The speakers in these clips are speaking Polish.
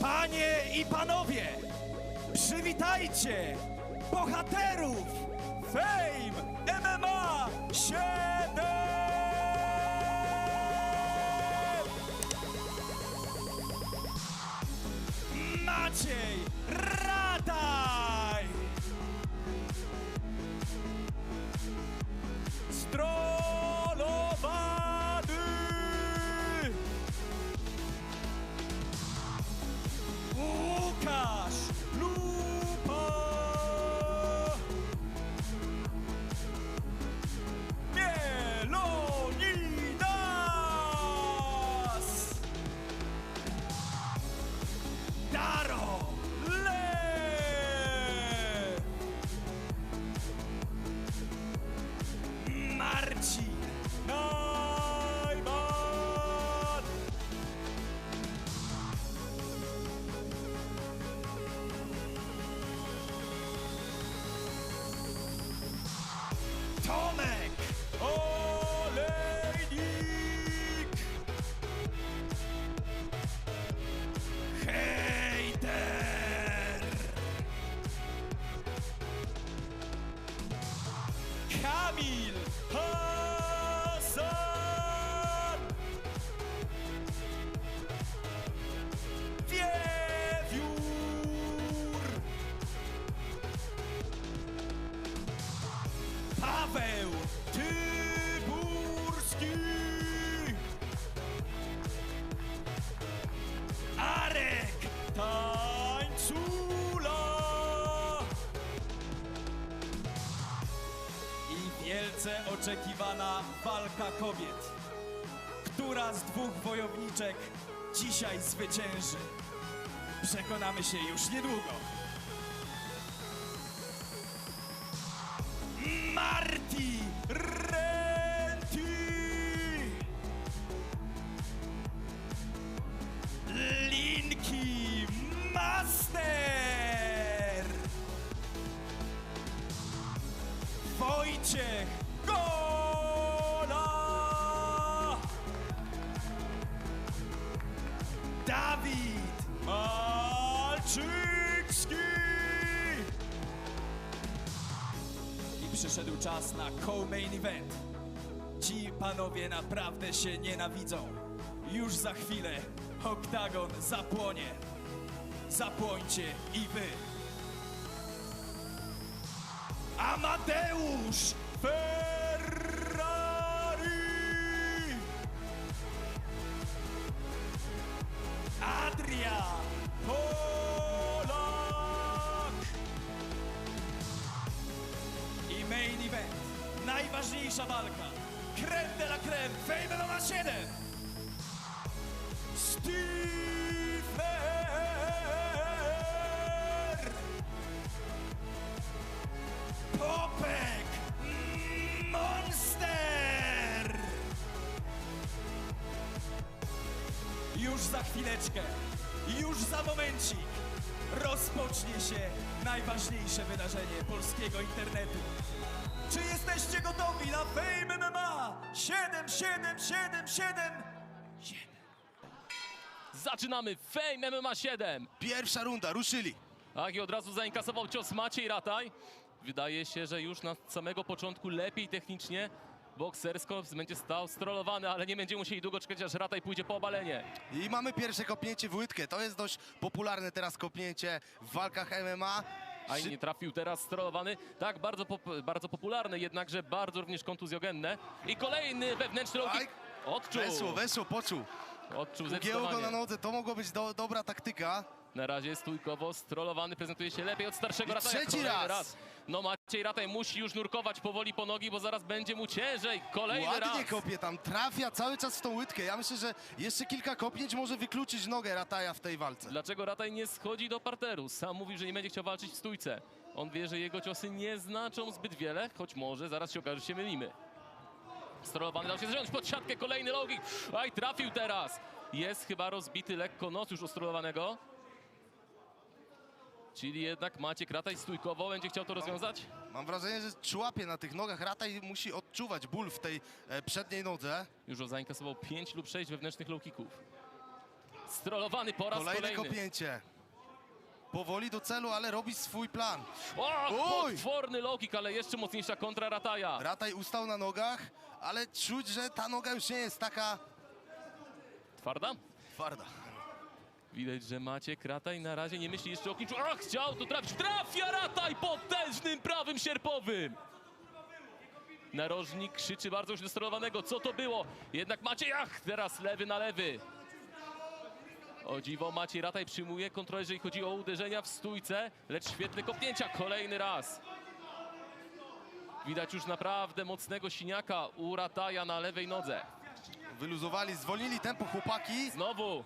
Panie i panowie, przywitajcie bohaterów Fame MMA 7! Maciej oczekiwana walka kobiet. Która z dwóch wojowniczek dzisiaj zwycięży? Przekonamy się już niedługo. Przyszedł czas na co-main event. Ci panowie naprawdę się nienawidzą. Już za chwilę oktagon zapłonie. Zapłońcie i wy. Amadeusz! Chwileczkę, już za momencik rozpocznie się najważniejsze wydarzenie polskiego internetu. Czy jesteście gotowi na Fame MMA 7, 7, 7, 7, 7? Zaczynamy Fame MMA 7. Pierwsza runda, ruszyli. Tak, i od razu zainkasował cios Maciej Rataj. Wydaje się, że już na samego początku lepiej technicznie. Boksersko będzie stał strollowany, ale nie będzie musieli długo czekać, aż Rataj pójdzie po obalenie. I mamy pierwsze kopnięcie w łydkę. To jest dość popularne teraz kopnięcie w walkach MMA. A nie trafił teraz strollowany. Tak, bardzo, pop- bardzo popularne, jednakże bardzo również kontuzjogenne. I kolejny wewnętrzny low kick. Odczuł. Weszło, weszło, poczuł. Odczuł Ugięło go na nodze, to mogło być do, dobra taktyka. Na razie stójkowo strollowany, prezentuje się lepiej od starszego I Rataja. trzeci Kolejny raz. No Maciej Rataj musi już nurkować powoli po nogi, bo zaraz będzie mu ciężej. Kolejny Ładnie raz. kopie tam, trafia cały czas w tą łydkę. Ja myślę, że jeszcze kilka kopnięć może wykluczyć nogę Rataja w tej walce. Dlaczego Rataj nie schodzi do parteru? Sam mówi, że nie będzie chciał walczyć w stójce. On wie, że jego ciosy nie znaczą zbyt wiele, choć może zaraz się okaże, że się mylimy. Strollowany dał się zrządzić pod siatkę, kolejny low kick. Aj, trafił teraz. Jest chyba rozbity lekko nos już ustrolowanego. Czyli jednak Maciek Rataj stójkowo będzie chciał to rozwiązać? Mam wrażenie, że człapie na tych nogach Rataj musi odczuwać ból w tej e, przedniej nodze. Już zainkasował 5 lub 6 wewnętrznych low kicków. Strolowany po raz Kolejne kolejny. kopnięcie. Powoli do celu, ale robi swój plan. O, potworny low kick, ale jeszcze mocniejsza kontra Rataja. Rataj ustał na nogach, ale czuć, że ta noga już nie jest taka Twarda? twarda. Widać, że Maciek Rataj na razie nie myśli jeszcze o klinczu. Ach, chciał tu trafić. Trafia Rataj potężnym prawym sierpowym. Narożnik krzyczy bardzo już sterowanego. Co to było? Jednak Maciej, ach, teraz lewy na lewy. O dziwo, Maciej Rataj przyjmuje kontrolę, jeżeli chodzi o uderzenia w stójce, lecz świetne kopnięcia kolejny raz. Widać już naprawdę mocnego siniaka u Rataja na lewej nodze. Wyluzowali, zwolnili tempo chłopaki, Znowu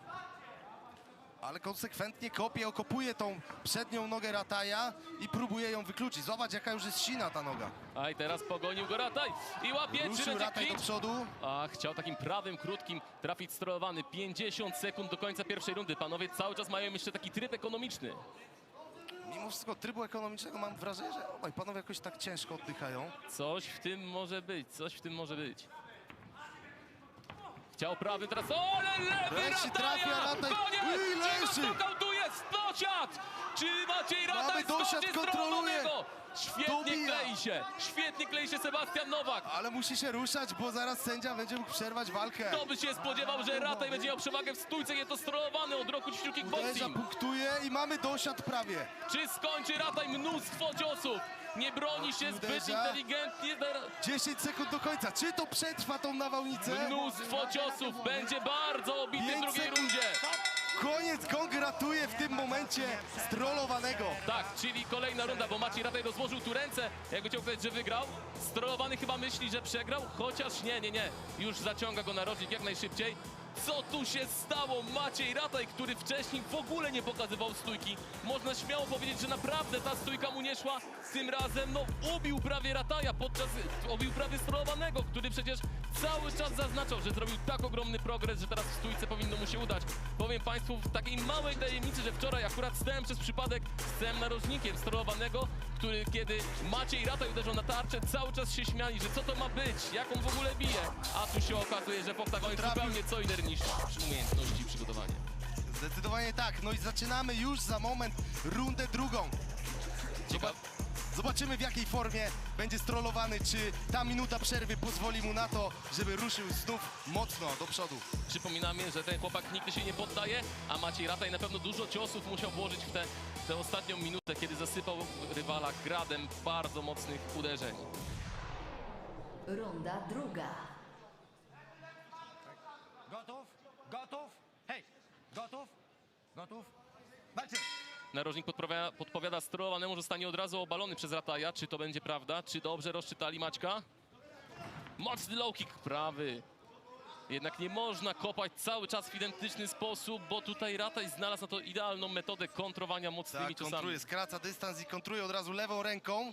ale konsekwentnie kopie, okopuje tą przednią nogę Rataja i próbuje ją wykluczyć. Zobacz, jaka już jest sina ta noga. A i teraz pogonił go Rataj i łapie, czy Ruszył będzie Rataj do przodu. A chciał takim prawym, krótkim trafić sterowany. 50 sekund do końca pierwszej rundy. Panowie cały czas mają jeszcze taki tryb ekonomiczny. Mimo wszystko trybu ekonomicznego mam wrażenie, że obaj panowie jakoś tak ciężko oddychają. Coś w tym może być, coś w tym może być. Chciał prawy teraz, o, ale lewy Wreszcie trafia! Rataj. Koniec! Czy leży! nokautuje? Dosiad! Czy Maciej Rataj Mamy dosiad, skoczy kontroluje! Świetnie Dobija! klei się, świetnie klei się Sebastian Nowak. Ale musi się ruszać, bo zaraz sędzia będzie mógł przerwać walkę. Kto by się spodziewał, że Rataj będzie miał przewagę w stójce, jest to sterowany od roku ćwiczył Uderza, kickboxing. punktuje i mamy dosiad prawie. Czy skończy Rataj mnóstwo ciosów? Nie broni się zbyt inteligentnie. 10 sekund do końca. Czy to przetrwa tą nawałnicę? Mnóstwo ciosów. Będzie bardzo obity w drugiej rundzie. Koniec kongratuje w tym momencie strollowanego. Tak, czyli kolejna runda, bo Maciej Rataj rozłożył tu ręce. Jakby chciał powiedzieć, że wygrał. Strolowany chyba myśli, że przegrał, chociaż nie, nie, nie. Już zaciąga go narożnik jak najszybciej. Co tu się stało? Maciej Rataj, który wcześniej w ogóle nie pokazywał stójki. Można śmiało powiedzieć, że naprawdę ta stójka mu nie szła. Tym razem, no, ubił prawie Rataja podczas, ubił prawie strolowanego, który przecież cały czas zaznaczał, że zrobił tak ogromny progres, że teraz w stójce powinno mu się udać. Powiem Państwu w takiej małej tajemnicy, że wczoraj akurat stałem przez przypadek całym narożnikiem strolowanego, który kiedy Maciej Rataj uderzył na tarczę, cały czas się śmiali, że co to ma być, jak on w ogóle bije. A tu się okazuje, że w oktagonie zupełnie co innego niż umiejętności i przygotowanie. Zdecydowanie tak. No i zaczynamy już za moment rundę drugą. Ciekawe. Zobaczymy w jakiej formie będzie strollowany, czy ta minuta przerwy pozwoli mu na to, żeby ruszył znów mocno do przodu. Przypominamy, że ten chłopak nigdy się nie poddaje, a Maciej Rataj na pewno dużo ciosów musiał włożyć w tę tę ostatnią minutę, kiedy zasypał rywala gradem bardzo mocnych uderzeń. Runda druga. Gotów? Gotów? Hej! Gotów? Gotów? Walczy! Narożnik podpowiada, podpowiada sterowanemu, że zostanie od razu obalony przez Rataja. Czy to będzie prawda? Czy dobrze rozczytali Maćka? Mocny low kick prawy. Jednak nie można kopać cały czas w identyczny sposób, bo tutaj Rataj znalazł na to idealną metodę kontrowania mocnymi Tak, ciosami. kontruje, skraca dystans i kontruje od razu lewą ręką.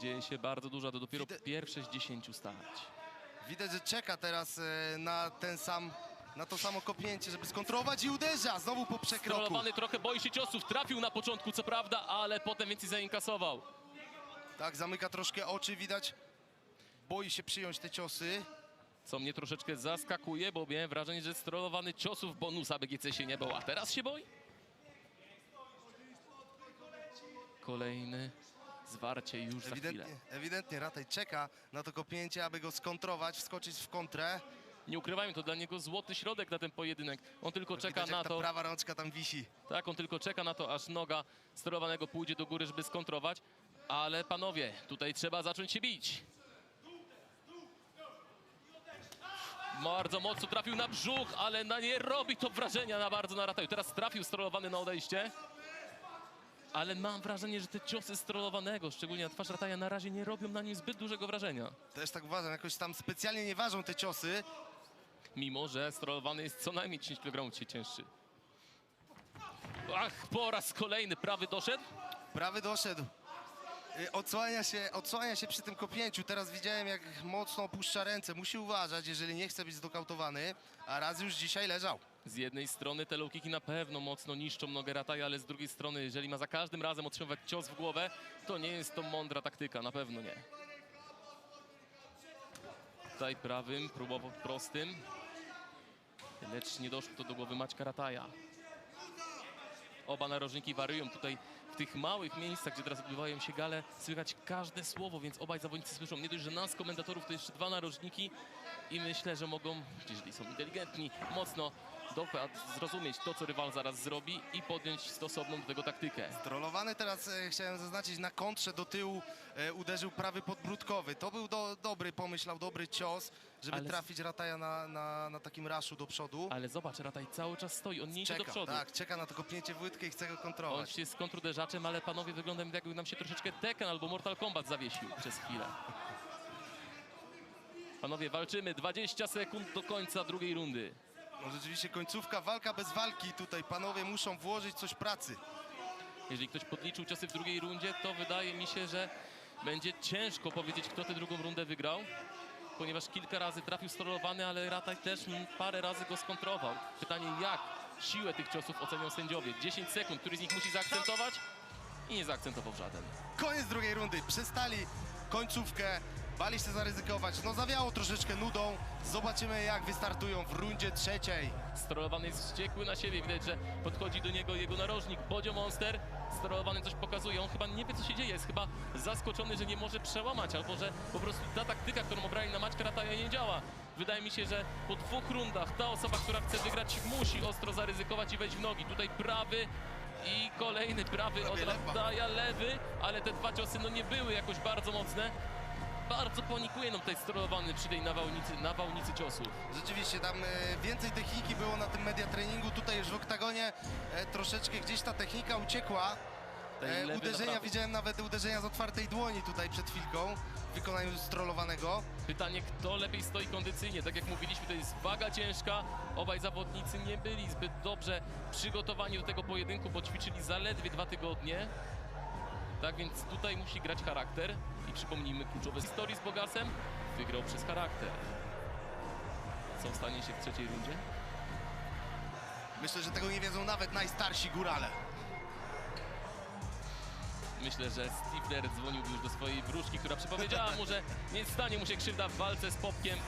Dzieje się bardzo dużo, to dopiero Widzę- pierwsze z 10 starć. Widać, że czeka teraz e, na ten sam, na to samo kopnięcie, żeby skontrolować i uderza znowu po przekroku. Strollowany trochę boi się ciosów, trafił na początku co prawda, ale potem więcej zainkasował. Tak, zamyka troszkę oczy, widać. Boi się przyjąć te ciosy. Co mnie troszeczkę zaskakuje, bo miałem wrażenie, że strollowany ciosów bonusa BGC się nie bał, a teraz się boi? Kolejny zwarcie już za chwilę. Ewidentnie, ewidentnie Rataj czeka na to kopnięcie, aby go skontrować, wskoczyć w kontrę. Nie ukrywajmy, to dla niego złoty środek na ten pojedynek. On tylko czeka Widać, na jak ta to, prawa rączka tam wisi. tak, on tylko czeka na to, aż noga sterowanego pójdzie do góry, żeby skontrować. Ale panowie, tutaj trzeba zacząć się bić. Bardzo mocno trafił na brzuch, ale na nie robi to wrażenia na bardzo na rataju. Teraz trafił strolowany na odejście. Ale mam wrażenie, że te ciosy strolowanego, szczególnie na twarz Rataja, na razie nie robią na nim zbyt dużego wrażenia. Też tak uważam, jakoś tam specjalnie nie ważą te ciosy. Mimo, że strolowany jest co najmniej 10 kg dzisiaj cięższy. Ach, po raz kolejny prawy doszedł. Prawy doszedł. Y, Odsłania się, odsłania się przy tym kopnięciu. Teraz widziałem, jak mocno opuszcza ręce. Musi uważać, jeżeli nie chce być zdokautowany. A raz już dzisiaj leżał. Z jednej strony te low kicki na pewno mocno niszczą nogę Rataja, ale z drugiej strony, jeżeli ma za każdym razem otrzymywać cios w głowę, to nie jest to mądra taktyka, na pewno nie. Tutaj prawym, próbował prostym. Lecz nie doszło to do głowy Maćka Rataja. Oba narożniki wariują tutaj w tych małych miejscach, gdzie teraz odbywają się gale, słychać każde słowo, więc obaj zawodnicy słyszą nie dość, że nas, komentatorów, to jeszcze dwa narożniki i myślę, że mogą, jeżeli są inteligentni, mocno dokładnie zrozumieć to, co rywal zaraz zrobi i podjąć stosowną do tego taktykę. Trollowany teraz, e, chciałem zaznaczyć, na kontrze do tyłu e, uderzył prawy podbródkowy. To był do, dobry, pomyślał, dobry cios, żeby Ale- trafić Rataja na, na, na takim raszu do przodu. Ale zobacz, Rataj cały czas stoi, on nie idzie do Czeka, przodu. tak, czeka na to kopnięcie w łydkę i chce go On kontrolować. się z kontruderzaczem, ale panowie wygląda jakby nam się troszeczkę Tekken albo Mortal Kombat zawiesił przez chwilę. Panowie, walczymy. 20 sekund do końca drugiej rundy. No rzeczywiście końcówka, walka bez walki. Tutaj panowie muszą włożyć coś pracy. Jeżeli ktoś podliczył ciosy w drugiej rundzie, to wydaje mi się, że będzie ciężko powiedzieć, kto tę drugą rundę wygrał. Ponieważ kilka razy trafił sterowany, ale Rataj też parę razy go skontrował. Pytanie, jak siłę tych ciosów ocenią sędziowie? 10 sekund, który z nich musi zaakcentować? I nie zaakcentował żaden. Koniec drugiej rundy. Przestali końcówkę. Bali się zaryzykować. No zawiało troszeczkę nudą. Zobaczymy jak wystartują w rundzie trzeciej. Sterowany jest wściekły na siebie. Widać, że podchodzi do niego jego narożnik Bodzio Monster. Sterowany coś pokazuje. On chyba nie wie, co się dzieje. Jest chyba zaskoczony, że nie może przełamać, albo że po prostu ta taktyka, którą obrali na Maćka Rataja nie działa. Wydaje mi się, że po dwóch rundach ta osoba, która chce wygrać, musi ostro zaryzykować i wejść w nogi. Tutaj prawy i kolejny prawy od. Rataja, lewy, ale te dwa ciosy no nie były jakoś bardzo mocne. Bardzo panikuje nam tutaj sterowany przy tej nawałnicy, nawałnicy ciosów. Rzeczywiście tam e, więcej techniki było na tym media treningu. Tutaj już w oktagonie e, troszeczkę gdzieś ta technika uciekła. E, lewy uderzenia, naprawdę. widziałem nawet uderzenia z otwartej dłoni tutaj przed chwilką w wykonaniu strollowanego. Pytanie, kto lepiej stoi kondycyjnie. Tak jak mówiliśmy, to jest waga ciężka. Obaj zawodnicy nie byli zbyt dobrze przygotowani do tego pojedynku, bo ćwiczyli zaledwie dwa tygodnie. Tak więc tutaj musi grać charakter. I przypomnijmy kluczowe historii z Bogasem. Wygrał przez charakter. Co stanie się w trzeciej rundzie? Myślę, że tego nie wiedzą nawet najstarsi górale. Myślę, że Stifler dzwonił już do swojej wróżki, która przypowiedziała mu, że nie stanie mu się krzywda w walce z Popkiem.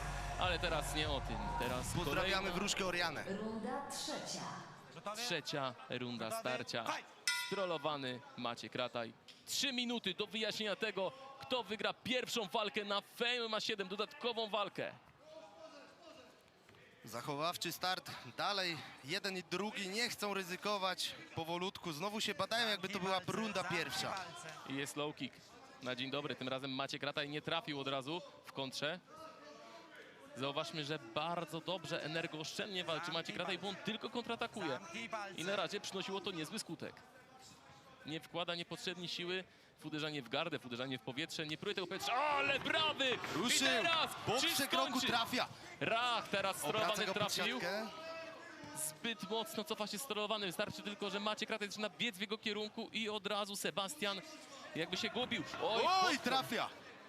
Ale teraz nie o tym. Teraz Pozdrawiamy kolejna- wróżkę Orianę. Runda trzecia. Trzecia runda starcia. Strollowany Maciek Rataj. Trzy minuty do wyjaśnienia tego, kto wygra pierwszą walkę na Fame ma 7, dodatkową walkę. Zachowawczy start. Dalej jeden i drugi nie chcą ryzykować powolutku. Znowu się badają, jakby to była runda pierwsza. I jest low kick. Na dzień dobry, tym razem Maciek Rataj nie trafił od razu w kontrze. Zauważmy, że bardzo dobrze, energooszczędnie walczy Maciek Rataj, bo on tylko kontratakuje. I na razie przynosiło to niezły skutek. Nie wkłada niepotrzebnie siły w uderzanie w gardę, w uderzanie w powietrze. Nie próbuje tego powietrza. Ale brawy! I Ruszył. teraz! Po Czy przekroku skończy? trafia. Rach, teraz sterowany trafił. Zbyt mocno cofa się sterowany. Wystarczy tylko, że Maciek Rataj zaczyna biec w jego kierunku i od razu Sebastian jakby się gubił. Oj, Oj, trafia.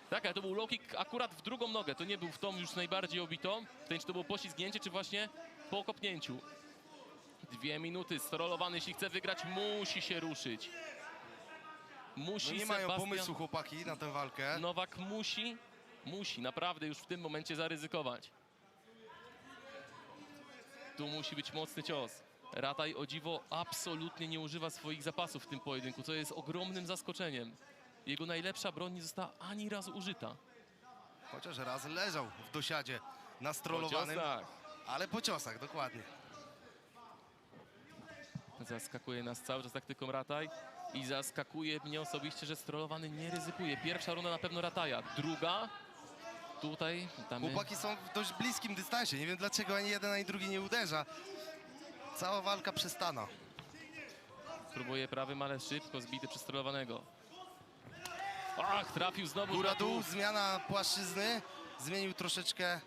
Tak, ale to był low kick akurat w drugą nogę. To nie był w tą już najbardziej obitą. Ten, czy to było poślizgnięcie, czy właśnie po kopnięciu. Dwie minuty. Sterolowany, jeśli chce wygrać, musi się ruszyć. Musi No nie mają Sebastian... pomysłu chłopaki na tę walkę. Nowak musi, musi naprawdę już w tym momencie zaryzykować. Tu musi być mocny cios. Rataj o dziwo absolutnie nie używa swoich zapasów w tym pojedynku, co jest ogromnym zaskoczeniem. Jego najlepsza broń nie została ani razu użyta. Chociaż raz leżał w dosiadzie Po nastrolowanym. ciosach. Ale po ciosach, dokładnie. Zaskakuje nas cały czas taktyką Rataj i zaskakuje mnie osobiście, że strollowany nie ryzykuje. Pierwsza runda na pewno Rataja, druga tutaj damy... Chłopaki są w dość bliskim dystansie. Nie wiem dlaczego ani jeden, ani drugi nie uderza. Cała walka przestana. Próbuje prawym, ale szybko zbity przez strolowanego. Ach, trafił znowu Góra dół. zmiana płaszczyzny. Zmienił troszeczkę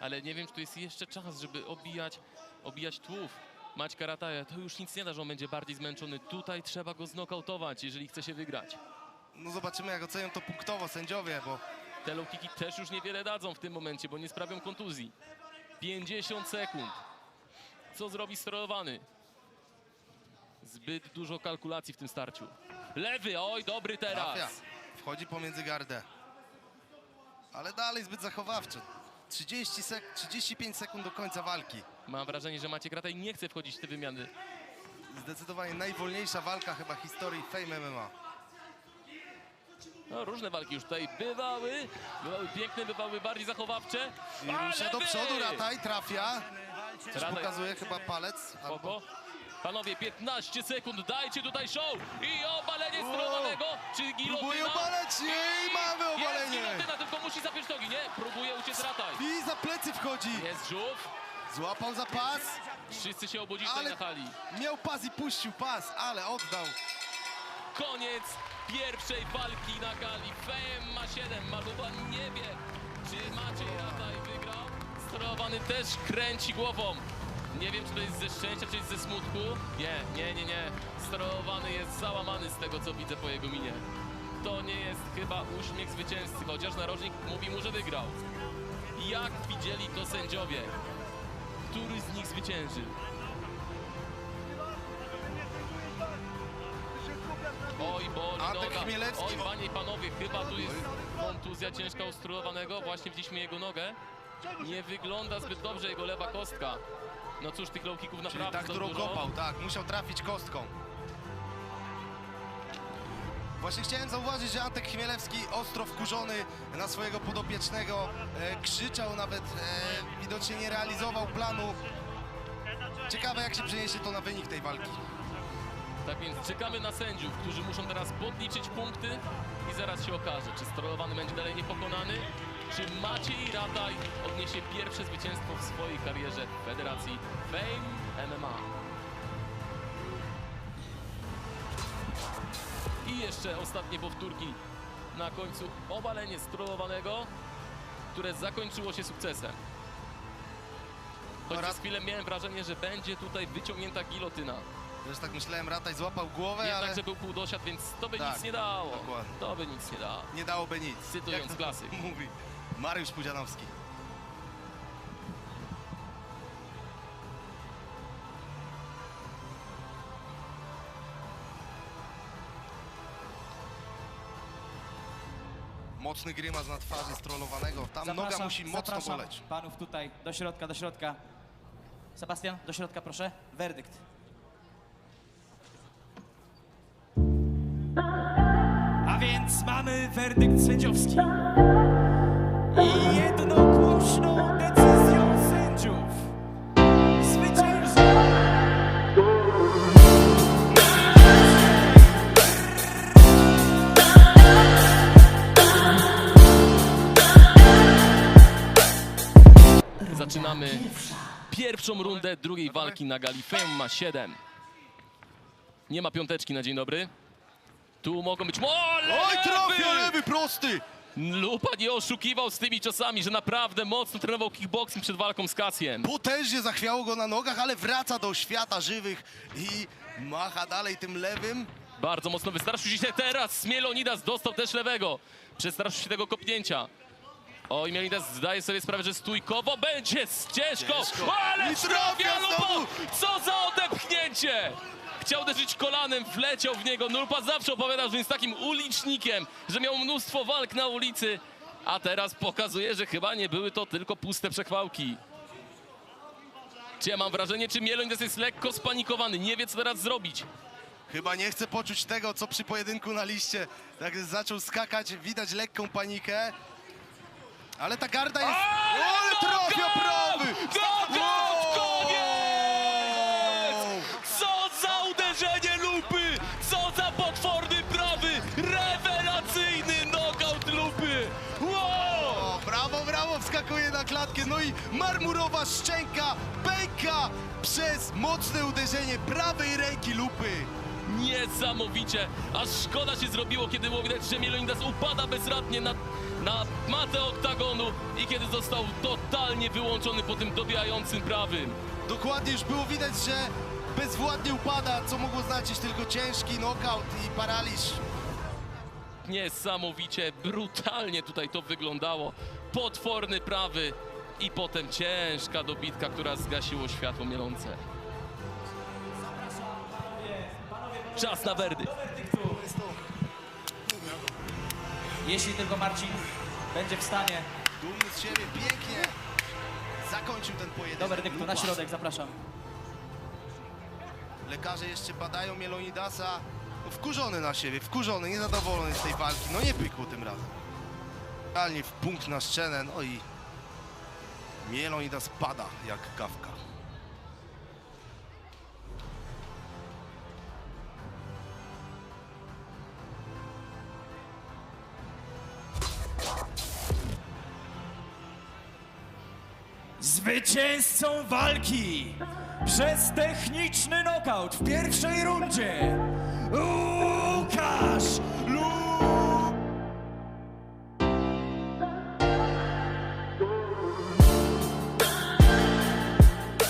Ale nie wiem, czy to jest jeszcze czas, żeby obijać, obijać tłów Maćka Rataja. To już nic nie da, że on będzie bardziej zmęczony. Tutaj trzeba go znokautować, jeżeli chce się wygrać. No zobaczymy jak ocenią to punktowo sędziowie, bo Te low kicki też już niewiele dadzą w tym momencie, bo nie sprawią kontuzji. 50 sekund. Co zrobi sterowany? Zbyt dużo kalkulacji w tym starciu. Lewy, oj, dobry trafia. teraz. Wchodzi pomiędzy gardę. Ale dalej zbyt zachowawczy. 30 sek 35 sekund do końca walki. Mam wrażenie, że Maciek Rataj nie chce wchodzić w te wymiany. Zdecydowanie najwolniejsza walka chyba historii Fame MMA. No, różne walki już tutaj bywały. Bywały piękne, bywały bardziej zachowawcze. I rusza do przodu, Rataj trafia. Też Rataj. pokazuje chyba palec. Albo... Panowie, 15 sekund, dajcie tutaj show i obalenie sterowanego, czy gilotyna? Próbuje obalać, nie, i mamy Jest obalenie. gilotyna, tylko musi zapiąć nogi, nie? Próbuje uciec Rataj. I za plecy wchodzi. Jest żółw, Złapał za pas, wszyscy się obudzili ale na hali. miał pas i puścił pas, ale oddał. Koniec pierwszej walki na gali. Fame ma 7, Maluba nie wie, czy Maciej Rataj wygrał. Sterowany też kręci głową. Nie wiem, czy to jest ze szczęścia, czy jest ze smutku. Nie, nie, nie, nie. Sterowany jest załamany z tego, co widzę po jego minie. To nie jest chyba uśmiech zwycięzcy, chociaż narożnik mówi mu, że wygrał. Jak widzieli to sędziowie? Który z nich zwyciężył? Oj, boli Antek noga. Chmielewski. Oj, panie i panowie, chyba tu jest kontuzja ciężka ustrulowanego. Właśnie widzieliśmy jego nogę. Nie wygląda zbyt dobrze jego lewa kostka. No cóż, tych low kicków Czyli naprawdę tak, za którą dużo. kopał, tak, musiał trafić kostką. Właśnie chciałem zauważyć, że Antek Chmielewski ostro wkurzony na swojego podopiecznego, e, krzyczał nawet, e, widocznie nie realizował planu. Ciekawe jak się przeniesie to na wynik tej walki. Tak więc czekamy na sędziów, którzy muszą teraz podliczyć punkty i zaraz się okaże, czy sterowany będzie dalej niepokonany, czy Maciej Rataj odniesie pierwsze zwycięstwo w swojej karierze w Federacji Fame MMA. I jeszcze ostatnie powtórki na końcu obalenie sterowanego, które zakończyło się sukcesem. Choć przez chwilę miałem wrażenie, że będzie tutaj wyciągnięta gilotyna. Też tak myślałem, Rataj złapał głowę, ale Jednak, że był półdosiad, więc to by Tak, nic nie dało. dokładnie. To by nic nie dało. nie dałoby nic. Cytując Jak klasyk. Mówi Mariusz Pudzianowski. Mocny grymas na twarzy strollowanego. Tam noga musi mocno zapraszam boleć. panów tutaj, do środka, do środka. Sebastian, do środka proszę. Werdykt. A więc mamy werdykt sędziowski. I jednogłośną decyzją sędziów zwyciężył Zaczynamy pierwszą rundę drugiej walki na gali. Fame ma 7. Nie ma piąteczki na dzień dobry. Tu mogą być... O, Oj, trafia lewy! lewy prosty! Lupa nie oszukiwał z tymi czasami, że naprawdę mocno trenował kickboxing przed walką z Kasiem. Potężnie zachwiało go na nogach, ale wraca do świata żywych i macha dalej tym lewym. Bardzo mocno wystraszył się teraz. Mielonidas dostał też lewego. Przestraszył się tego kopnięcia. Oj, Mielonidas zdaje sobie sprawę, że stójkowo będzie ścieżką. Ciężko. Ale I trafia! Co za odepchnięcie! Chciał uderzyć kolanem, wleciał w niego. Nurpa zawsze opowiadał, że jest takim ulicznikiem, że miał mnóstwo walk na ulicy. A teraz pokazuje, że chyba nie były to tylko puste przechwałki. Czy ja mam wrażenie, czy Mielonidas jest lekko spanikowany, nie wie co teraz zrobić. Chyba nie chce poczuć tego, co przy pojedynku na liście. Tak zaczął skakać, widać lekką panikę. Ale ta garda jest... Ale trafia prawy! Szczęka pęka przez mocne uderzenie prawej ręki lupy. Niesamowicie! Aż szkoda się zrobiło, kiedy było widać, że Mielonidas upada bezradnie na, na matę oktagonu i kiedy został totalnie wyłączony po tym dobijającym prawym. Dokładnie już było widać, że bezwładnie upada, co mogło znaczyć tylko ciężki knockout i paraliż. Niesamowicie, brutalnie tutaj to wyglądało. Potworny prawy i potem ciężka dobitka, która zgasiło światło mielące. Czas na werdykt. Jeśli tylko Marcin będzie w stanie. Dumny z siebie, pięknie. Zakończył ten pojedynek. Do werdyktu, na środek, zapraszam. Lekarze jeszcze badają Mielonidasa. No, wkurzony na siebie, wkurzony, niezadowolony z tej walki. No nie pykło tym razem. Realnie w punkt na szczenę, no i Mielonida spada jak kawka. Zwycięzcą walki przez techniczny knockout w pierwszej rundzie Łukasz